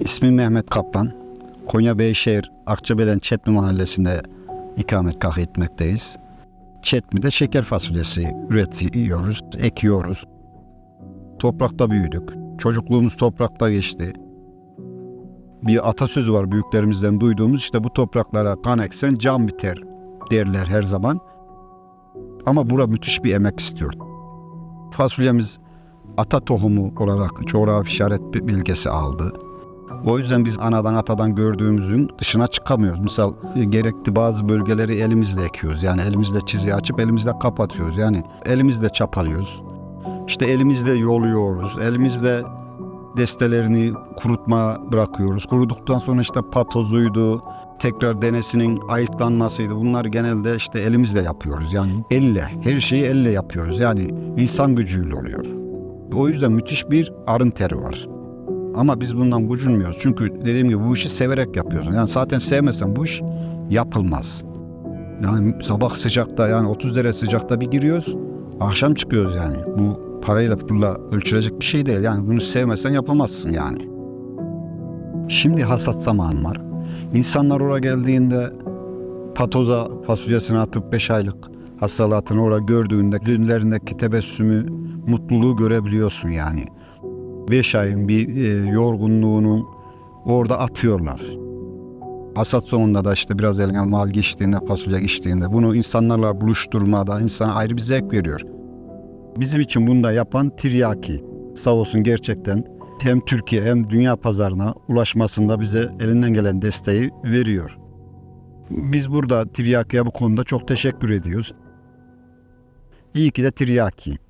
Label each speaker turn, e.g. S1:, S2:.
S1: İsmim Mehmet Kaplan. Konya Beyşehir Akçabelen Çetmi Mahallesi'nde ikametgah etmekteyiz. Çetmi'de şeker fasulyesi üretiyoruz, ekiyoruz. Toprakta büyüdük. Çocukluğumuz toprakta geçti. Bir atasözü var büyüklerimizden duyduğumuz işte bu topraklara kan eksen can biter derler her zaman. Ama bura müthiş bir emek istiyor. Fasulyemiz ata tohumu olarak coğrafi işaret bilgisi aldı. O yüzden biz anadan atadan gördüğümüzün dışına çıkamıyoruz. Misal e, gerekli bazı bölgeleri elimizle ekiyoruz. Yani elimizle çiziyi açıp elimizle kapatıyoruz. Yani elimizle çapalıyoruz. İşte elimizle yoluyoruz. Elimizle destelerini kurutma bırakıyoruz. Kuruduktan sonra işte patozuydu, tekrar denesinin ayıklanmasıydı. Bunlar genelde işte elimizle yapıyoruz. Yani elle, her şeyi elle yapıyoruz. Yani insan gücüyle oluyor. O yüzden müthiş bir arın teri var. Ama biz bundan gocunmuyoruz. Çünkü dediğim gibi bu işi severek yapıyoruz. Yani zaten sevmesen bu iş yapılmaz. Yani sabah sıcakta yani 30 derece sıcakta bir giriyoruz. Akşam çıkıyoruz yani. Bu parayla pulla ölçülecek bir şey değil. Yani bunu sevmesen yapamazsın yani. Şimdi hasat zamanı var. İnsanlar oraya geldiğinde patoza fasulyesini atıp 5 aylık hasalatını orada gördüğünde günlerindeki tebessümü, mutluluğu görebiliyorsun yani. 5 ayın bir e, yorgunluğunu orada atıyorlar. Hasat sonunda da işte biraz eline mal geçtiğinde, fasulye geçtiğinde bunu insanlarla buluşturmada insana ayrı bir zevk veriyor. Bizim için bunu da yapan Tiryaki. Sağ olsun gerçekten hem Türkiye hem dünya pazarına ulaşmasında bize elinden gelen desteği veriyor. Biz burada Tiryaki'ye bu konuda çok teşekkür ediyoruz. İyi ki de Tiryaki.